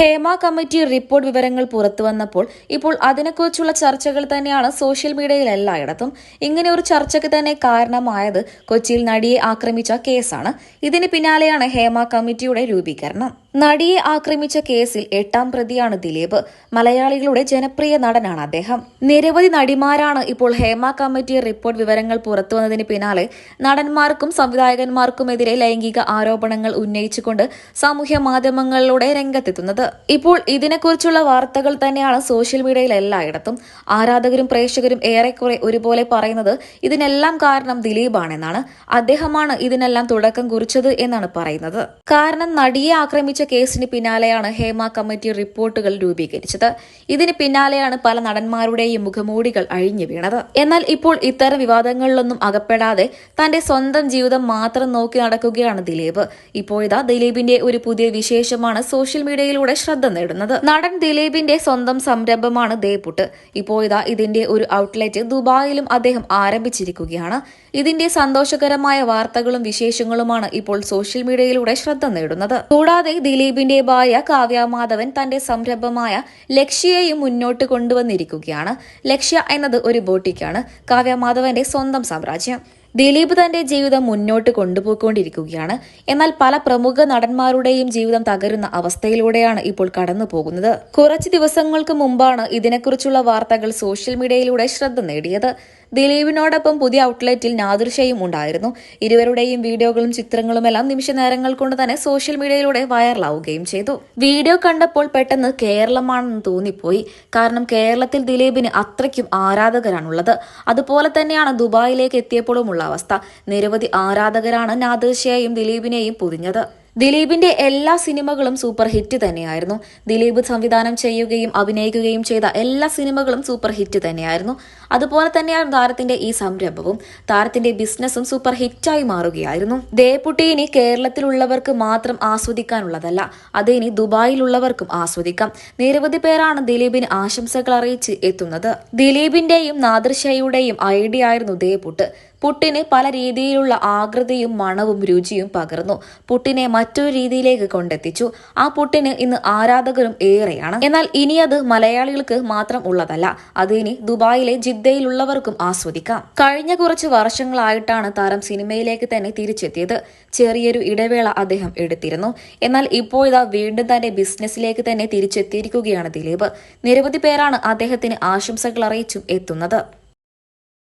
Hema committee report വിവരങ്ങൾ പുറത്തു വന്നപ്പോൾ ഇപ്പോൾ അതിനെക്കുറിച്ചുള്ള ചർച്ചകൾ തന്നെയാണ് സോഷ്യൽ മീഡിയയിൽ എല്ലായിടത്തും. ഇങ്ങനെ ഒരു ചർച്ചയ്ക്ക് തന്നെ കാരണമായത് കൊച്ചിയിൽ നടിയെ ആക്രമിച്ച കേസാണ്. ഇതിന് പിന്നാലെയാണ് ഹേമ കമ്മിറ്റിയുടെ രൂപീകരണം. നടിയെ ആക്രമിച്ച കേസിൽ എട്ടാം പ്രതിയാണ് ദിലീപ്. മലയാളികളുടെ ജനപ്രിയ നടനാണ് അദ്ദേഹം. നിരവധി നടിമാരാണ് ഇപ്പോൾ ഹേമ കമ്മിറ്റി റിപ്പോർട്ട് വിവരങ്ങൾ പുറത്തുവന്നതിന് പിന്നാലെ നടന്മാർക്കും സംവിധായകന്മാർക്കുമെതിരെ ലൈംഗിക ആരോപണങ്ങൾ ഉന്നയിച്ചുകൊണ്ട് സാമൂഹ്യ മാധ്യമങ്ങളിലൂടെ രംഗത്തെത്തുന്നത്. ഇപ്പോൾ ഇതിനെക്കുറിച്ചുള്ള വാർത്തകൾ തന്നെയാണ് സോഷ്യൽ മീഡിയയിൽ എല്ലായിടത്തും. ആരാധകരും പ്രേക്ഷകരും ഏറെക്കുറെ ഒരുപോലെ പറയുന്നത് ഇതിനെല്ലാം കാരണം ദിലീപാണെന്നാണ്. അദ്ദേഹമാണ് ഇതിനെല്ലാം തുടക്കം കുറിച്ചത് എന്നാണ് പറയുന്നത്. കാരണം നടിയെ ആക്രമിച്ച കേസിന് പിന്നാലെയാണ് ഹേമ കമ്മിറ്റി റിപ്പോർട്ടുകൾ രൂപീകരിച്ചത്. ഇതിന് പിന്നാലെയാണ് പല നടന്മാരുടെയും മുഖമൂടികൾ അഴിഞ്ഞു വീണത്. എന്നാൽ ഇപ്പോൾ ഇത്തരം വിവാദങ്ങളിലൊന്നും അകപ്പെടാതെ തന്റെ സ്വന്തം ജീവിതം മാത്രം നോക്കി നടക്കുകയാണ് ദിലീപ്. ഇപ്പോഴിതാ ദിലീപിന്റെ ഒരു പുതിയ വിശേഷമാണ് സോഷ്യൽ മീഡിയയിലൂടെ ശ്രദ്ധ നേടുന്നത്. നടൻ ദിലീപിന്റെ സ്വന്തം സംരംഭമാണ് ദേപുട്ട് ഇപ്പോഴിതാ ഇതിന്റെ ഒരു ഔട്ട്ലെറ്റ് ദുബായിലും അദ്ദേഹം ആരംഭിച്ചിരിക്കുകയാണ്. ഇതിന്റെ സന്തോഷകരമായ വാർത്തകളും വിശേഷങ്ങളുമാണ് ഇപ്പോൾ സോഷ്യൽ മീഡിയയിലൂടെ ശ്രദ്ധ നേടുന്നത്. കൂടാതെ ദിലീപിന്റെ ഭാര്യ കാവ്യ മാധവൻ തന്റെ സംരംഭമായ ലക്ഷ്യയെയും മുന്നോട്ട് കൊണ്ടുവന്നിരിക്കുകയാണ്. ലക്ഷ്യ എന്നത് ഒരു ബോട്ടിക്കാണ്. കാവ്യ മാധവന്റെ സ്വന്തം സാമ്രാജ്യം. ദിലീപ് തന്റെ ജീവിതം മുന്നോട്ട് കൊണ്ടുപോയിക്കൊണ്ടിരിക്കുകയാണ്. എന്നാൽ പല പ്രമുഖ നടന്മാരുടെയും ജീവിതം തകരുന്ന അവസ്ഥയിലൂടെയാണ് ഇപ്പോൾ കടന്നു പോകുന്നത്. കുറച്ച് ദിവസങ്ങൾക്ക് മുമ്പാണ് ഇതിനെക്കുറിച്ചുള്ള വാർത്തകൾ സോഷ്യൽ മീഡിയയിലൂടെ ശ്രദ്ധ നേടിയത്. ദിലീപിനോടൊപ്പം പുതിയ ഔട്ട്ലെറ്റിൽ നാദൃശയും ഉണ്ടായിരുന്നു. ഇരുവരുടെയും വീഡിയോകളും ചിത്രങ്ങളും എല്ലാം നിമിഷ നേരങ്ങൾ കൊണ്ട് തന്നെ സോഷ്യൽ മീഡിയയിലൂടെ വൈറലാവുകയും ചെയ്തു. വീഡിയോ കണ്ടപ്പോൾ പെട്ടെന്ന് കേരളമാണെന്ന് തോന്നിപ്പോയി. കാരണം കേരളത്തിൽ ദിലീപിന് അത്രയ്ക്കും ആരാധകരാണുള്ളത്. അതുപോലെ തന്നെയാണ് ദുബായിലേക്ക് എത്തിയപ്പോഴുമുള്ള അവസ്ഥ. നിരവധി ആരാധകരാണ് നാദൃശയെയും ദിലീപിനെയും പൊതിഞ്ഞത്. ദിലീപിന്റെ എല്ലാ സിനിമകളും സൂപ്പർ ഹിറ്റ് തന്നെയായിരുന്നു. ദിലീപ് സംവിധാനം ചെയ്യുകയും അഭിനയിക്കുകയും ചെയ്ത എല്ലാ സിനിമകളും സൂപ്പർ ഹിറ്റ് തന്നെയായിരുന്നു. അതുപോലെ തന്നെയാണ് താരത്തിന്റെ ഈ സംരംഭവും. താരത്തിന്റെ ബിസിനസ്സും സൂപ്പർ ഹിറ്റായി മാറുകയായിരുന്നു. ദേപുട്ടി ഇനി കേരളത്തിലുള്ളവർക്ക് മാത്രം ആസ്വദിക്കാനുള്ളതല്ല അത് ഇനി ദുബായിലുള്ളവർക്കും ആസ്വദിക്കാം. നിരവധി പേരാണ് ദിലീപിന് ആശംസകൾ അറിയിച്ച് എത്തുന്നത്. ദിലീപിന്റെയും നാദൃശയുടെയും ഐഡിയ ആയിരുന്നു ദേപുട്ട് പുട്ടിന് പല രീതിയിലുള്ള ആകൃതിയും മണവും രുചിയും പകർന്നു. പുട്ടിനെ മറ്റൊരു രീതിയിലേക്ക് കൊണ്ടെത്തിച്ചു. ആ പുട്ടിന് ഇന്ന് ആരാധകരും ഏറെയാണ്. എന്നാൽ ഇനി അത് മലയാളികൾക്ക് മാത്രം ഉള്ളതല്ല. അത് ഇനി ദുബായിലെ ജിദ്ദയിലുള്ളവർക്കും ആസ്വദിക്കാം. കഴിഞ്ഞ കുറച്ച് വർഷങ്ങളായിട്ടാണ് താരം സിനിമയിലേക്ക് തന്നെ തിരിച്ചെത്തിയത്. ചെറിയൊരു ഇടവേള അദ്ദേഹം എടുത്തിരുന്നു. എന്നാൽ ഇപ്പോൾ ഇതാ വീണ്ടും തന്റെ ബിസിനസ്സിലേക്ക് തന്നെ തിരിച്ചെത്തിയിരിക്കുകയാണ് ദിലീപ്. നിരവധി പേരാണ് അദ്ദേഹത്തിന് ആശംസകൾ അറിയിച്ചും എത്തുന്നത്.